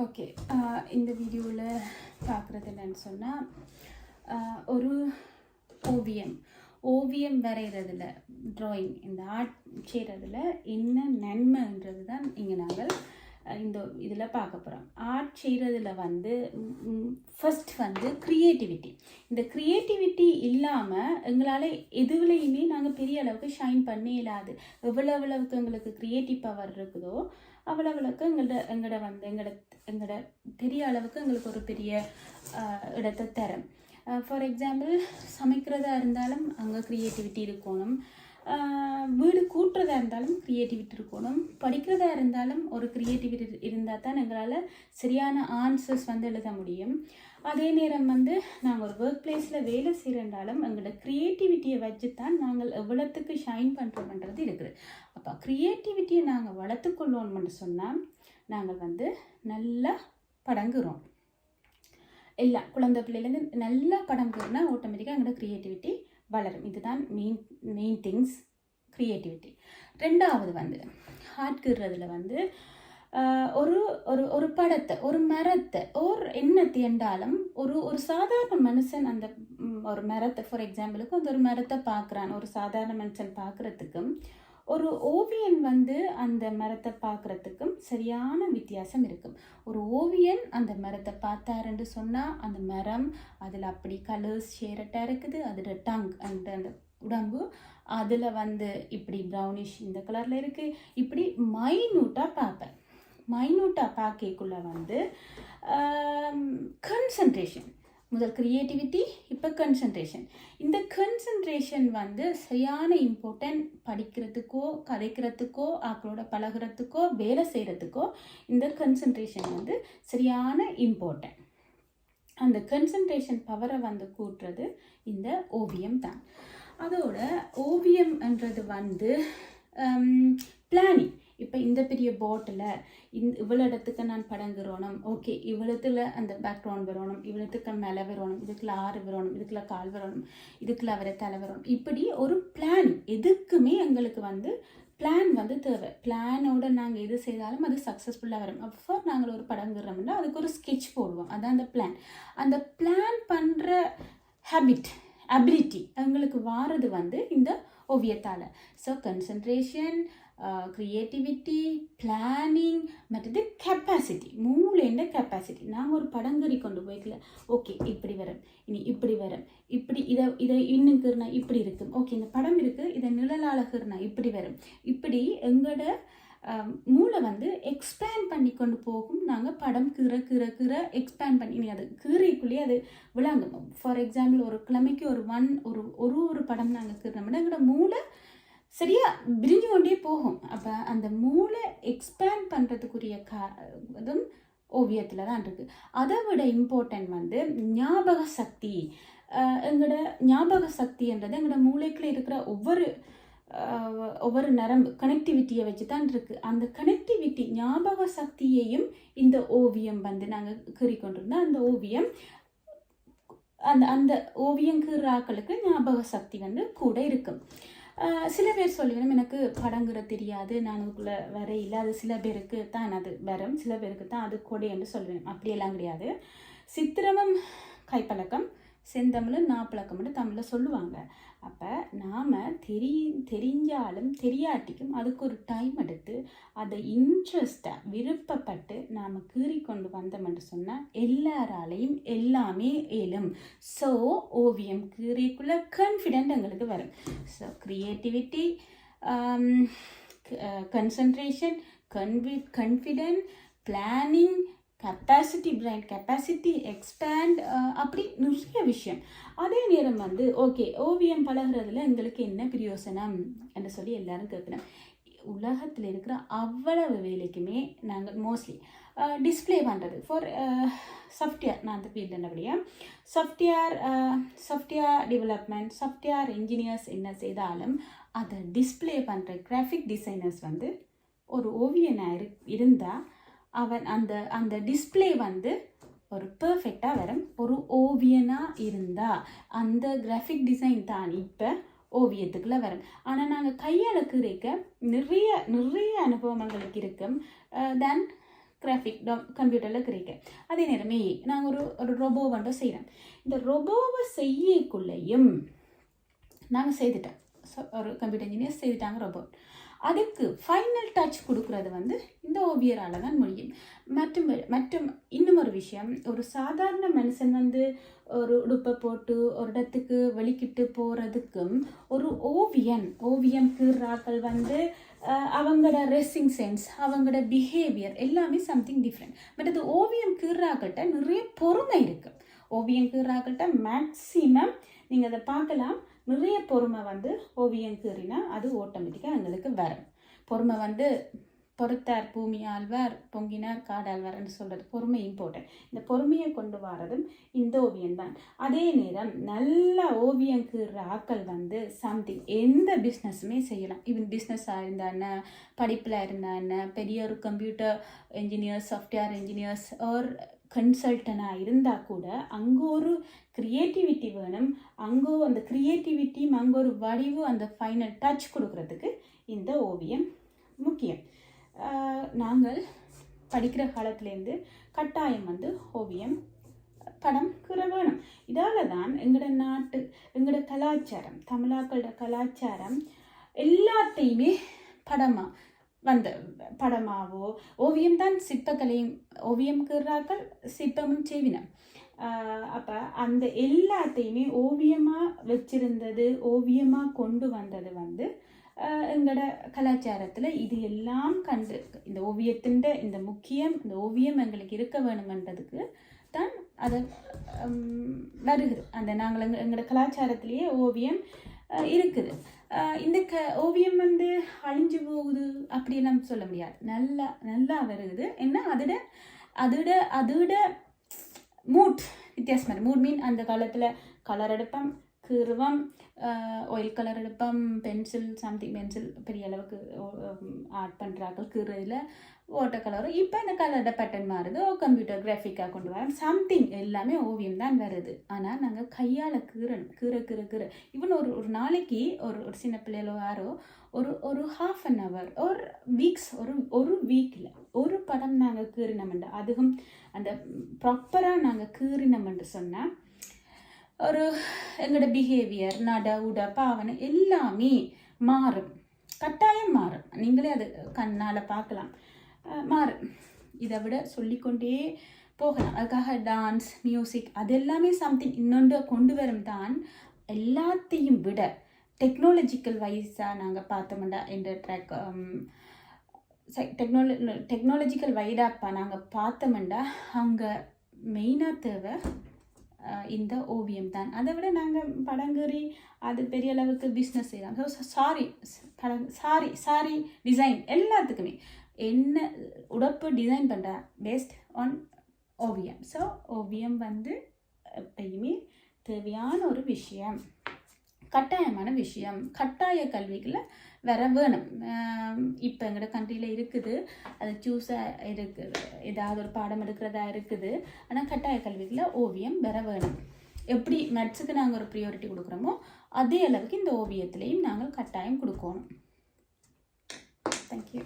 Okay uh, இந்த வீடியோவில் பார்க்குறது என்னன்னு சொன்னால் uh, ஒரு ஓவியம். ஓவியம் வரைகிறதுல ட்ராயிங் இந்த ஆர்ட் செய்கிறதுல என்ன நன்மைன்றது தான் இங்கே நாங்கள் uh, இந்த இதில் பார்க்க போகிறோம் ஆர்ட் செய்கிறதுல வந்து ஃபஸ்ட் வந்து க்ரியேட்டிவிட்டி இந்த க்ரியேட்டிவிட்டி இல்லாமல் எங்களால் எதுவுலையுமே நாங்கள் பெரிய அளவுக்கு ஷைன் பண்ணே இல்லாது எவ்வளோ எவ்வளவுக்கு எங்களுக்கு க்ரியேட்டிவ் பவர் இருக்குதோ அவ்வளோ எங்கள்ட எங்களோட வந்து எங்களோட எங்களோட பெரிய அளவுக்கு எங்களுக்கு ஒரு பெரிய இடத்தை தரும் ஃபார் எக்ஸாம்பிள் சமைக்கிறதா இருந்தாலும் அங்கே க்ரியேட்டிவிட்டி இருக்கணும். வீடு கூட்டுறதா இருந்தாலும் க்ரியேட்டிவிட்டி இருக்கணும். படிக்கிறதா இருந்தாலும் ஒரு க்ரியேட்டிவிட்டி இருந்தால் தான் எங்களால் சரியான ஆன்சர்ஸ் வந்து எழுத முடியும். அதே நேரம் வந்து நாங்கள் ஒரு ஒர்க் பிளேஸில் வேலை செய்கிறனாலும் எங்களோட க்ரியேட்டிவிட்டியை வச்சு தான் நாங்கள் எவ்வளோத்துக்கு ஷைன் பண்ணுறோம்ன்றது இருக்குது. அப்போ க்ரியேட்டிவிட்டியை நாங்கள் வளர்த்துக்கொள்ளணும்னு சொன்னால் நாங்கள் வந்து நல்லா படங்குறோம். எல்லாம் குழந்தை பிள்ளைலேருந்து நல்லா படங்குறோம்னா ஆட்டோமேட்டிக்காக எங்களோட க்ரியேட்டிவிட்டி வளரும். இதுதான் மெயின் மெயின் திங்ஸ் க்ரியேட்டிவிட்டி ரெண்டாவது வந்து ஆட்கிறதுல வந்து ஒரு ஒரு ஒரு படத்தை ஒரு மரத்தை ஒரு எண்ணத்தை என்றாலும் ஒரு ஒரு சாதாரண மனுஷன் அந்த ஒரு மரத்தை ஃபார் எக்ஸாம்பிளுக்கு அந்த ஒரு மரத்தை பார்க்குறான் ஒரு சாதாரண மனுஷன் பார்க்குறதுக்கும் ஒரு ஓவியன் வந்து அந்த மரத்தை பார்க்குறதுக்கும் சரியான வித்தியாசம் இருக்கும் ஒரு ஓவியன் அந்த மரத்தை பார்த்தாருன்னு சொன்னால் அந்த மரம் அதில் அப்படி கலர்ஸ் ஷேரட்டாக இருக்குது அதோட டங் அந்த அந்த உடம்பு அதில் வந்து இப்படி ப்ரௌனிஷ் இந்த கலரில் இருக்குது இப்படி மைனூட்டாக பார்ப்பேன் மைனூட்டாக பார்க்கக்குள்ள வந்து கன்சன்ட்ரேஷன் முதல் க்ரியேட்டிவிட்டி இப்போ கன்சன்ட்ரேஷன் இந்த கன்சன்ட்ரேஷன் வந்து சரியான இம்பார்ட்டன்ட் படிக்கிறதுக்கோ கதைக்கிறதுக்கோ ஆக்களோட பழகிறதுக்கோ வேலை செய்கிறதுக்கோ இந்த கன்சன்ட்ரேஷன் வந்து சரியான இம்பார்ட்டன்ட் அந்த கன்சன்ட்ரேஷன் பவரை வந்து கூட்டுறது இந்த ஓவியம் தான். அதோட ஓவியம்ன்றது வந்து பிளானிங் இந்த பெரிய போட்டில் இந்த இவ்வளோ இடத்துக்கு நான் படங்குறோணும் ஓகே இவ்வளோத்துல அந்த பேக்ரவுண்ட் வரணும் இவ்வளோத்துக்கு மேலே வரணும் இதுக்குள்ள ஆறு வரணும் இதுக்குள்ள கால் வரணும் இதுக்குள்ள அவரை தலை வரணும் இப்படி ஒரு பிளான் எதுக்குமே எங்களுக்கு வந்து பிளான் வந்து தேவை. பிளானோட நாங்கள் எது செய்தாலும் அது சக்ஸஸ்ஃபுல்லாக வரும். அப்போ நாங்கள் ஒரு படங்குறோம்னா அதுக்கு ஒரு ஸ்கெட்ச் போடுவோம். அதான் அந்த பிளான் அந்த பிளான் பண்ணுற ஹேபிட் அபிலிட்டி எங்களுக்கு வாரது வந்து இந்த ஓவியத்தால். So concentration Uh, creativity planning மற்றது கெப்பாசிட்டி மூளைன்ற கெப்பாசிட்டி நாங்கள் ஒரு படங்கறி கொண்டு போய்க்கல ஓகே இப்படி வரும் இனி இப்படி வரும் இப்படி இதை இதை இன்னும் இப்படி இருக்கும் ஓகே இந்த படம் இருக்குது இதை நிழலால இப்படி வரும். இப்படி எங்களோட um, மூளை வந்து எக்ஸ்பேண்ட் பண்ணி கொண்டு போகும். நாங்கள் படம் கிற கிற கீற எக்ஸ்பேண்ட் பண்ணி இனி அது கீரைக்குள்ளேயே அது விளங்கும். ஃபார் எக்ஸாம்பிள் ஒரு கிழமைக்கு ஒரு ஒன் ஒரு ஒரு ஒரு படம் நாங்கள் கீறினோம்னா எங்களோட மூளை சரியா விரிஞ்சு கொண்டே போகும். அப்போ அந்த மூளை எக்ஸ்பேண்ட் பண்ணுறதுக்குரிய கா இதுவும் ஓவியத்தில் தான் இருக்குது அதை விட இம்பார்ட்டன்ட் வந்து ஞாபக சக்தி. எங்களோட ஞாபக சக்தின்றது எங்களோட மூளைக்குள்ளே இருக்கிற ஒவ்வொரு ஒவ்வொரு நரம்பு கனெக்டிவிட்டியை வச்சு தான் இருக்குது அந்த கனெக்டிவிட்டி ஞாபக சக்தியையும் இந்த ஓவியம் வந்து நாங்கள் கீறிக்கொண்டிருந்தோம் அந்த ஓவியம் அந்த அந்த ஓவியம் கீறாக்களுக்கு ஞாபக சக்தி வந்து கூட இருக்கும். சில பேர் சொல்லுவேன் எனக்கு படங்குற தெரியாது நான் அதுக்குள்ளே வரையில அது சில பேருக்கு தான் அது வரும் சில பேருக்கு தான் அது கொடை என்று சொல்லுவேன் அப்படியெல்லாம் கிடையாது. சித்திரமும் கைப்பழக்கம். செந்தமிழ் நாப்பழக்கம்னு தமிழில் சொல்லுவாங்க. அப்போ நாம் தெரி தெரிஞ்சாலும் தெரியாட்டிக்கும் அதுக்கு ஒரு டைம் எடுத்து அதை இன்ட்ரெஸ்டாக விருப்பப்பட்டு நாம் கீறி கொண்டு வந்தோம்னு சொன்னால் எல்லாராலையும் எல்லாமே இயலும் ஸோ ஓவியம் கீறிக்குள்ள கான்ஃபிடென்ட் எங்களுக்கு வரும். So creativity concentration கன்வி confident planning capacity brain capacity expand அப்படி நிறைய விஷயம். அதே நேரம் வந்து ஓகே ஓவியம் பழகிறதுல எங்களுக்கு என்ன பிரயோசனம் என்று சொல்லி எல்லாரும் கேட்குறேன் உலகத்தில் இருக்கிற அவ்வளவு வேலைக்குமே நாங்கள் மோஸ்ட்லி டிஸ்ப்ளே பண்ணுறது ஃபார் சாஃப்ட்வேர் நான் அந்த field என்னபடியா software software development software engineers என்ன செய்தாலும் அதை டிஸ்ப்ளே பண்ணுற கிராஃபிக் டிசைனர்ஸ் வந்து ஒரு ஓவியனாக இரு இருந்தால் அவன் அந்த அந்த டிஸ்ப்ளே வந்து ஒரு பர்ஃபெக்டாக வரும். ஒரு ஓவியனாக இருந்தால் அந்த கிராஃபிக் டிசைன் தான் இப்போ ஓவியத்துக்குள்ளே வரும். ஆனால் நாங்கள் கையால் கீரைக்க நிறைய நிறைய அனுபவங்களுக்கு இருக்கும் தென் கிராஃபிக் கம்ப்யூட்டரில் கிடைக்க அதே நேரமே நாங்கள் ஒரு ஒரு ரொபோ வந்துட்டு செய்கிறோம் இந்த ரொபோவை செய்யக்குள்ளேயும் நாங்கள் செய்துட்டோம். ஸோ ஒரு கம்ப்யூட்டர் இன்ஜினியர் செய்துட்டாங்க ரொபோட் அதுக்கு ஃபைனல் டச் கொடுக்கறது வந்து இந்த ஓவியரால் தான் முடியும். மற்றும் மற்றும் இன்னும் ஒரு விஷயம் ஒரு சாதாரண மனுஷன் வந்து ஒரு உடுப்பை போட்டு ஒரு இடத்துக்கு வெளிக்கிட்டு போகிறதுக்கும் ஒரு ஓவியன் ஓவியம் கீறாக்கள் வந்து அவங்களோட ட்ரெஸ்ஸிங் சென்ஸ் அவங்களோட பிஹேவியர் எல்லாமே சம்திங் டிஃப்ரெண்ட் பட் அது ஓவியம் கீறாக்கள்கிட்ட நிறைய பொறுமை இருக்குது ஓவியம் கீறாக்கள்கிட்ட மேக்ஸிமம் நீங்கள் அதை பார்க்கலாம். நிறைய பொறுமை வந்து ஓவியம் கீறினா அது ஆட்டோமேட்டிக்காக எங்களுக்கு வரும். பொறுமை வந்து பொறுத்தார் பூமி ஆழ்வார் பொங்கினார் காடாழ்வார்னு சொல்கிறது பொறுமை இம்பார்ட்டன்ட் இந்த பொறுமையை கொண்டு வரதும் இந்த ஓவியம் தான். அதே நேரம் நல்ல ஓவியம் கீற ஆக்கள் வந்து சம்திங் எந்த பிஸ்னஸுமே செய்யலாம். ஈவன் பிஸ்னஸாக இருந்தான படிப்பில் இருந்தான பெரிய ஒரு computer engineers software engineers or கன்சல்டனாக இருந்தால் கூட அங்கே ஒரு க்ரியேட்டிவிட்டி வேணும். அங்கே அந்த க்ரியேட்டிவிட்டியும் அங்கே ஒரு வடிவு அந்த ஃபைனல் டச் கொடுக்கறதுக்கு இந்த ஓவியம் முக்கியம். நாங்கள் படிக்கிற காலத்துலேருந்து கட்டாயம் வந்து ஓவியம் படம் கூற வேணும். இதால் தான் எங்களோட நாட்டு எங்களோட கலாச்சாரம் தமிழாக்களோட கலாச்சாரம் எல்லாத்தையுமே படமாக வந்த படமாவோ ஓவியம் தான் சிற்பக்கலையும் ஓவியம் கீறாக்கள் சிற்பமும் செய்வினம் அப்போ அந்த எல்லாத்தையுமே ஓவியமாக வச்சிருந்தது ஓவியமாக கொண்டு வந்தது வந்து எங்களோட கலாச்சாரத்தில் இது எல்லாம் கண்டு இந்த ஓவியத்தின் இந்த முக்கியம் இந்த ஓவியம் எங்களுக்கு இருக்க வேணுமன்றதுக்கு தான் அதை வருகிறது. அந்த நாங்கள் எங்களோட கலாச்சாரத்திலேயே ஓவியம் இருக்குது. இந்த க ஓவியம் வந்து அழிஞ்சு போகுது அப்படியெல்லாம் சொல்ல முடியாது. நல்லா நல்லா வருது. என்ன அதோட அதோட அதோட மூட் வித்தியாசமாக மூட் மீன் அந்த காலத்தில் கலர் எடுப்பம் கீறுவம் ஆயில் கலர் எடுப்போம் பென்சில் சம்திங் பென்சில் பெரிய அளவுக்கு ஆர்ட் பண்ணுறாங்க கீறதில் வாட்டர் கலரும் இப்போ இந்த கலரோட பேட்டர்ன் மாறுது. கம்ப்யூட்டர் கிராஃபிக்காக கொண்டு வரோம் சம்திங் எல்லாமே ஓவியம் தான் வருது. ஆனால் நாங்கள் கையால் கீறணும். கீரை கீரை கீரை இவன் ஒரு ஒரு நாளைக்கு ஒரு ஒரு சின்ன பிள்ளைகளோ யாரோ ஒரு ஒரு ஹாஃப் அன் ஹவர் ஒரு வீக்ஸ் ஒரு ஒரு வீக்கில் ஒரு படம் நாங்கள் கீறினோம்ண்டு. அதுவும் அந்த ப்ராப்பராக நாங்கள் கீறினோம்னு சொன்னால் ஒரு எங்களோட பிஹேவியர் நட உட பாவனை எல்லாமே மாறும். கட்டாயம் மாறும். நீங்களே அது கண்ணால் பார்க்கலாம். மாறும். இதை விட சொல்லிக்கொண்டே போகலாம். அதுக்காக டான்ஸ் மியூசிக் அது எல்லாமே சம்திங் இன்னொன்று கொண்டு வரும் தான் எல்லாத்தையும் விட டெக்னாலஜிக்கல் வைஸாக நாங்கள் பார்த்தோம்டா இந்த ட்ராக் டெக்னால டெக்னாலஜிக்கல் வைடாப்பா நாங்கள் பார்த்தோம்டா. அங்கே மெயினாக தேவை இந்த ஓவியம் தான். அதை விட நாங்கள் படங்கறி அது பெரிய அளவுக்கு பிஸ்னஸ் செய்கிறாங்க ஸோ சாரி படங் சாரி சாரி டிசைன் எல்லாத்துக்குமே. என்ன உடப்பு டிசைன் பண்ணுற பேஸ்ட் ஆன் ஓவியம். ஸோ ஓவியம் வந்து எப்பயுமே தேவையான ஒரு விஷயம். கட்டாயமான விஷயம். கட்டாய கல்விகளை வர வேணும் இப்போ எங்களோட கண்ட்ரியில் இருக்குது. அது சூஸாக இருக்குது ஏதாவது ஒரு பாடம் எடுக்கிறதா இருக்குது. ஆனால் கட்டாய கல்விகளை ஓவியம் வர வேணும் எப்படி மேட்ஸுக்கு நாங்கள் ஒரு ப்ரியாரிட்டி கொடுக்குறோமோ அதே அளவுக்கு இந்த ஓவியத்துலேயும் நாங்கள் கட்டாயம் கொடுக்கணும். தேங்க்யூ